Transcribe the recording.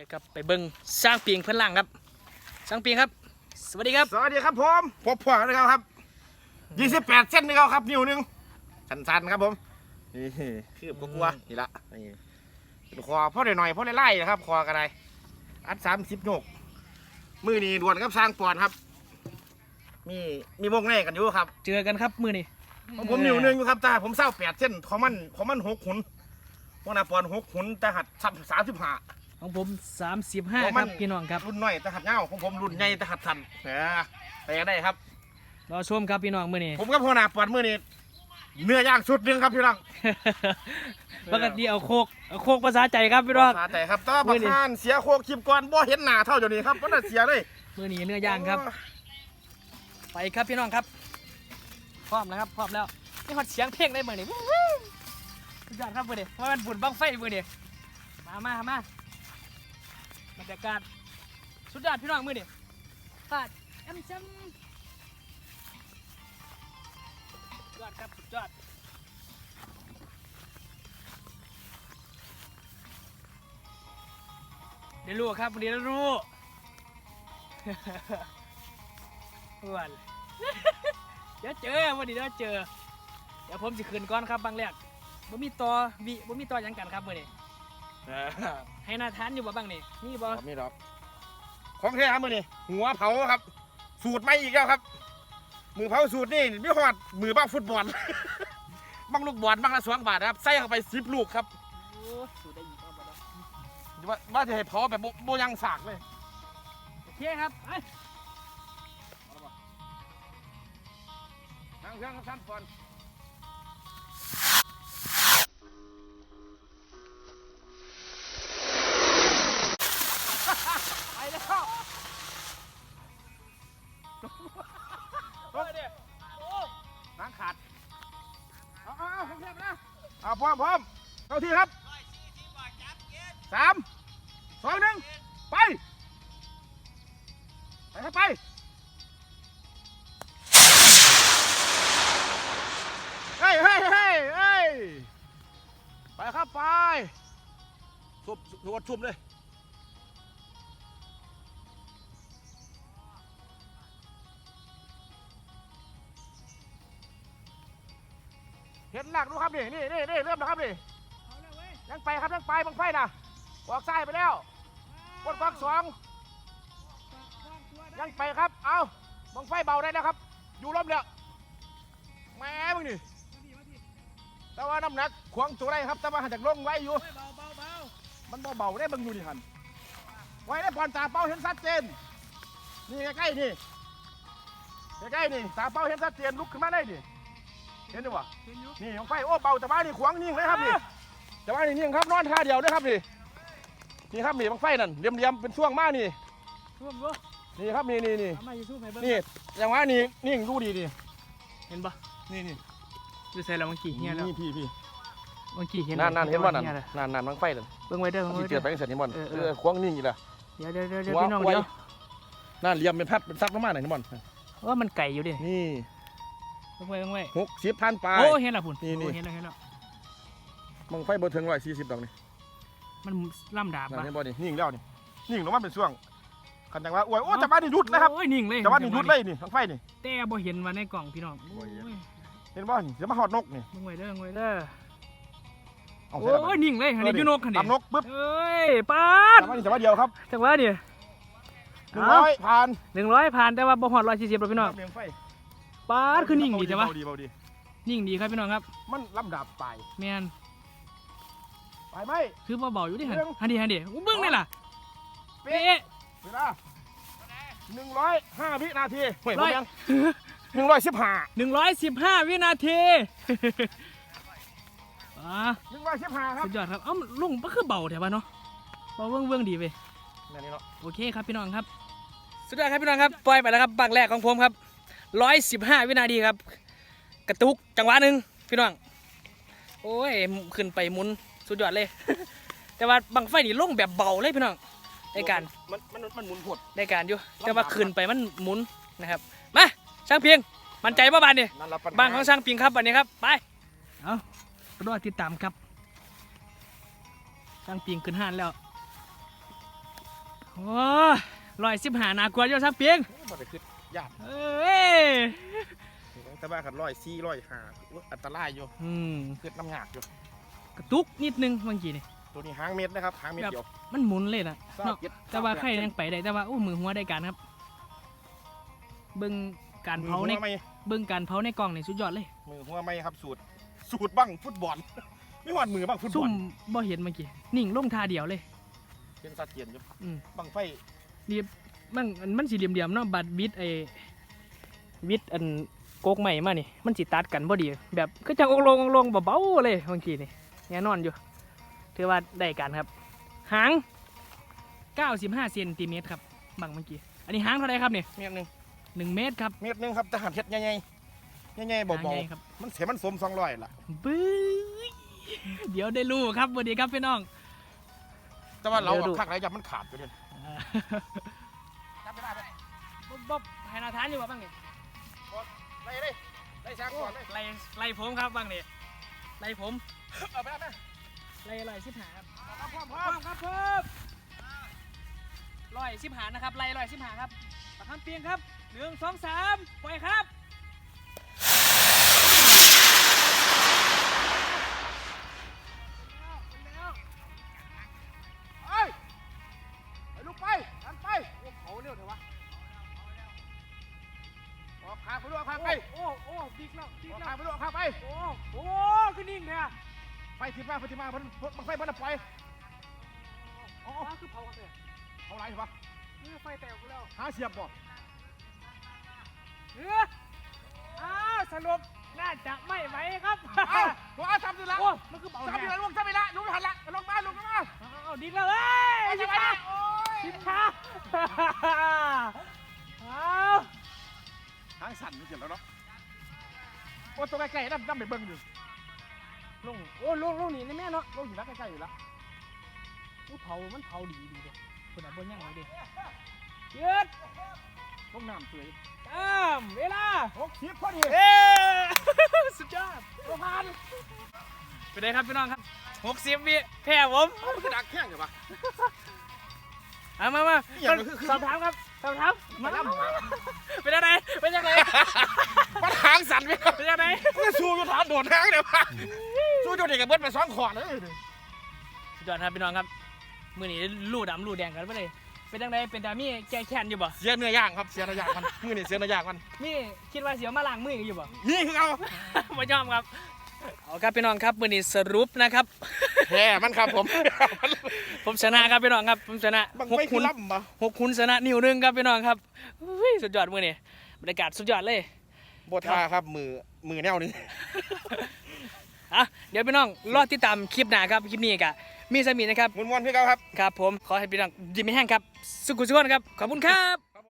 ดี๋ยวกลับไปเบิ้งสร้างปีงเพื่อนล่างครับ สร้างปีงครับ สวัสดีครับ สวัสดีครับผมพบพ่อนะครับครับยี่สิบแปดเส้นนี่ครับนิ้วหนึงสั้นๆครับผมนี่คืบกลัวๆนี่ละนี่เป็นคอพ่อได้หน่อยพ่อได้ไล่นะครับคอกระไดอัดสามสิบโยกมือนี่ด่วนครับสร้างปอนครับ มีมีวงในกันอยู่ครับ เจอกันครับมือนี่ของผมนิ้วหนึงอยู่ครับแต่ผมเศร้าแปดเส้นของมันของมันหกหุนพวกนาปอนหกหุนแต่หัดสามสามสิบห้า ของผม35ของคมัรันบพี่น้องครับรุ่นน้อยแต่หัดเงาของผมรุ่นใหญ่แต่หัดสั้นเออไปกันได้ครับรอชมครับพี่น้องมือนี่ผมกับพ่อนาปอนมือนี่เนื้อย่างสุดหนึงครับพี่น้องปกติเอาโคกเอาโคกภาษาใจครับพี่น้องสาใจครับแต่ว่ามื้ปอระนี้ธานเสียโคกคลิปก่อนบ่เห็นหน้าเท่าเดี๋ยวนี้ครับก็น่าเสียเลยมือนี่เนื้อย่างครับ ไปครับพี่น้องครับพร้อมแล้วครับพร้อมแล้วนี่ฮอดเสียงเพลงได้มือนี่สุดยอดครับมือนี่ว่ามันบุญบังไฟมือนี่มามามา บรรยากาศสุดยอดพี่น้องมือนี่ฟาดแอมซัมสุดยอดครับสุดยอดเดี๋ยวรู้ครับเดี๋ยวรู้อ้วนเดี๋ยวเจอวันนี้เดี๋ยวเจอ เดี๋ยวผมจะคืนก้อนครับบางแรกบ่มีต่อวิบ่มีต่อยังกันครับมื้อนี้ ให้หนาทานอยู่บ่บ้างนี่มีบ่มีดอก ของแท้ครับมือนี่หัวเผาครับ สูตรไม่อีกแล้วครับ มือเผาสูตรนี่มีหอดมือบ้างฟุตบอลบ้างลูกบอลบ้างละสองบาทนะครับใส่เข้าไปสิบลูกครับโอ้สูดได้อีกบ่บ่ดอกว่าว่าจะให้เผาแบบโบโบยังสากเลยโอเคครับไปทางเครื่องครับท่านก่อน รถเนี่ยน้ำขาด เอาเอาเอาของแท้นะเอาพร้อมพร้อมเข้าที่ครับสามสองหนึ่งไป ไปครับไปเฮ้ยเฮ้ยเฮ้ยเฮ้ยไปครับไปชุบชุบชุบเลย เห็นหลักดูครับนี่นี่นี่นี่เริ่มแล้วครับนี่เอาแล้วเว้ยยังไปครับยังไปบังไฟนะออกซ้ายไปแล้วกดฟักสองยังไปครับ เอาบังไฟเบาได้แล้วครับ อยู่ร่มแล้วแหม่มึงนี่แต่ว่าน้ำหนักขวางตัวได้ครับ แต่ว่าหันจากลงไว้อยู่เบาเบาเบามันเบาๆได้เบังอยู่นี่หันไว้ได้ผ่อนตาเป้าเห็นชัดเจนนี่ใกล้ๆนี่ใกล้ๆนี่ตาเป้าเห็นชัดเจนลุกขึ้นมาได้ดิ เห็นดิวะเห็นอยู่นี่ของไฟโอ้เบาแต่ว่านี่ขวางนิ่งเลยครับนี่แต่ว่านี่นิ่งครับนอนท่าเดียวด้วยครับนี่นี่ครับนี่บังไฟนั่นเรียมๆเป็นช่วงมากนี่ท่วมบ่นี่ครับนี่นี่นี่เอามาอยู่สู้ให้เบิ่งนี่อย่างว่านี่นิ่งดูดีนี่เห็นบ่นี่นี่อยู่ใส่แล้วเมื่อกี้เฮียแล้วนี่พี่พี่เมื่อกี้เห็นนั่นนั่นเห็นบ่นั่นฮียแล้วนั่นนั่นบังไฟนั่นเบิ่งไว้เด้อเบิ่งที่ไว้เจืเด้ออไปเสร็จนี่มันเออเอเอออควางนิ่งอีกละเดี๋ยวเดี๋ยวเดี๋ยวเดี๋ยวหัวพี่น้องไว้เดี๋ยวนั่นเรียมเป็นพัดเป็นซับประมาณไหนนี่มันว่ามันไก่อยู่ดินี่เบิ่ งไว้เบิ่งไว้หกสิบพันปลาย โอ้เห็นแล้วพุ่นนี่นี่ โอ้เห็นแล้วเห็นแล้วบังไฟบ่ถึงร้อยสี่สิบดอกนี่มันล่ำดาบนั่นปะเห็นบ่นี่นิ่งแล้วนี่นิ่งลงมาเป็นช่วงคันจังว่าโอ้ยโอ้แต่ว่านี่หยุดนะครับโอ้ยนิ่งเลยแต่ว่านี่หยุดเลยนี่บังไฟนี่ แต่บ่เห็นว่าในกล่องพี่น้องบ่โอ้ยเห็นเห็นบ่นี่เดี๋ยวมาหอดนกนี่เบิ่งไว้เด้อเบิ่งไว้เด้อเอาโอเสร็จแล้ว้ยนิ่งเลยอันนี้อยู่นกคันนี้ตามนกปึ๊บเอ้ยปาดแต่ว่านี่แต่ว่าเดียวครับจังหวะนี่หนึ่งร้อยผ่านหนึ่งร้อยผ่านแต่ว่าบ่ฮอดร้อยสี่สิบหรอกพี่น้องเลี้ยงไฟ ปาดคือนิ่งดีใช่ปะเบาดีเบาดี นิ่งดีครับพี่น้องครับมันลำดับไปแมนไปไหม คือเบาๆอยู่ดิหันเบิ่งหันดีหันดีอู้เบิ้งได้ล่ะเป๊ะเป๊ะเวลาหนึ่งร้อยห้าวินาทีเฮ้ยร้อยยังหนึ่งร้อยสิบห้าหนึ่งร้อยสิบห้าวินาทีอ่าหนึ่งร้อยสิบห้าครับสุดยอดครับเอ้าลุงมันคือเบาแถวบ้านเนาะเบาเบิ้งเบิ้งดีไปนี่นี่เนาะ โอเคครับพี่น้องครับ สุดยอดครับพี่น้องครับ ปล่อยไปแล้วครับบักแรกของผมครับ ร้อยสิบห้าวินาทีครับ กระตุกจังหวะหนึ่งพี่น้อง โอ้ย ขึ้นไปหมุนสุดยอดเลย แต่ว่าบังไฟนี่ลงแบบเบาเลยพี่น้องในการมันมันมันหมุนผดในการอยู่แต่ว่าขึ้นไปมันหมุนนะครับมาช่างเพียงมั่นใจป่ะบ้านนี่นั่นละปัญหบ้านของช่างเพียงครับวันนี้ครับไปเอารอติดตามครับช่างเพียงขึ้นห้านแล้วโอ้ลอยสิบหานากลัวอยู่ซับเปียงบ่ได้คื อญาติเอ้ยแต่ว่าคันร้อยสี่ร้อยห้าอันตรายอยู่อืมคือน้ำหนักอยู่กระตุกนิดนึงเมื่อกี้นี่ตัวนี้หางเม็ดนะครับหางเม็ดเดียวมันหมุนเลยนะทราบเนาะเจ็ดแต่ว่าทราบใครแปดยังไปได้แต่ว่าอู้มือหัวได้การครับ เบิ่งการมือเผาหัในวไม่เบิ่งการเผาในกล่องนี่สุดยอดเลย มือหัวไม่ครับสูตรสูตรบังฟุตบอลไม่หวานมือบังฟุตบซุ่อลมบ่เห็นเมื่อกี้นิ่งลงท่าเดียวเลยเป็นสัตว์เกียนอยู่อืมบังไฟ มันมันสีเหลี่ยมๆเนาะบัดวิดไอ้วิดอันโกกใหม่มานี่มันสิตัดกันพอดี แบบก็จังองลงองลงเบาๆเลยเมื่อกี้นี่แน่นอนอยู่ ถือว่าได้การครับ หาง 95เซนติเมตรครับบังเมื่อกี้อันนี้หางเท่าไหรครับเนี่ยเม็ดหนึ่งหนึ่งเมตรครับเม็ดหนึ่งครับแต่หันเฮ็ดใหญ่ๆใหญ่ๆหางเบาใหญ่ครับๆมันเสียมันสมสองร้อยล่ะบึ้ยเดี๋ยวได้รู้ครับสวัสดีครับพี่น้อง แต่ว่าเราเดี๋ยวดูอะพักไรยับมันขาดอยู่เด่นจับไปได้ บ๊อบบ๊อบให้นาทานอยู่บ่บ้างนี่ไล่เลยไล่ช้างก่อนเลยไล่ไล่ผมครับบ้างนี่ไล่ผมเอาไปได้ไหมไล่ไล่สิบหาครับครับพร้อมพพร้ร้ออมมครับเพิ่มร้อยสิบหานะครับไล่ร้อยสิบหาครับประคำเปียงครับหนึ่งสองสามปล่อยครับ โอ้บิ๊กแล้วบิ๊อกอกแล้ข้างวไปลูกออกข้างไปโอ้โอ้ขึ้นนิ่งเนี่ยไปทิศมาไปทิศมามันมันไฟมันจะปล่อยเอาอ๋อเอาคือเผากันเลยเอาไรวะนี่ไฟแตกกูแล้วหาเสียบบ่เอออ้าวสรุปน่าจะไม่ไหวครับเอาตัวอาทำดีละโอ้มันคือเบาทำดีแน่ละลูกทำดีละลูกหันละลงมาลงมาเอาเอาดิ้นแล้วเอ้ยไปชิจะบไปช้าโอ้ยชิบช้าเอา ทางสั่นเสร็จแล้วเนาะโอ้ตัวใกล้ๆนั่นนั่นไปเบิ่งอยู่ลงโอ้ลงลงนี่นี่แม่เนาะลงอยู่นักใกล้ๆอยู่ละอู้เผามันเผาดีดีเด้คนอะบนยังไงเด้ยืดลงน้ำเสยตามเวลาหกสิบพอดีเอ้สุดยอดตัวพันไปเลยครับพี่น้องครับหกสิบวิแพ้ผมมันคือดักแข้งเหรอปะเอามามาอหย่ามันคือคือสอบถามครับสอบถามมามามาเป็นยังไงเป็นยังไงางสั่นไปเป็นยังไงมันสู้อยู่ฐานโดดหางเดี๋ยวปะสู้อยู่เด็กกับเบิดไปสองขอดเลยสุดยอดครับพี่น้องครับมือนี้ลู่ดำลู่แดงกันไปเลยเป็นยังไงเป็นดามี่แก้แค้นอยู่บ่เสียเนื้อย่างครับเสียเนื้อย่างมันมือนี่เสียเนื้อย่างมันนี่คิดว่าเสียวมาล้างมืออยู่บ่นี่คือเอาไม่ยอมครับเอาครับพี่น้องครับมือนี้สรุปนะครับแย่มันครับผม ผมชนะครับพี่น้องครับผมชนะบังหกไม่คืคุอณล่ำปะหกคุณชนะนิ้วหนึงครับพี่น้องครับอุ้ยสุดยอดมือนี้บรรยากาศสุดยอดเลยโบทาครับมือมือแนวหนึงอะเดี๋ยวพี่น้องรอติดตามคลิปหน้าครับคลิปนี้กะมีสมีนะครับมุนมวนๆคือเขาครับ ครับผมขอให้พี่น้องยิ้มให้แห้งครับ สุขุสุขนครับขอบคุณครับ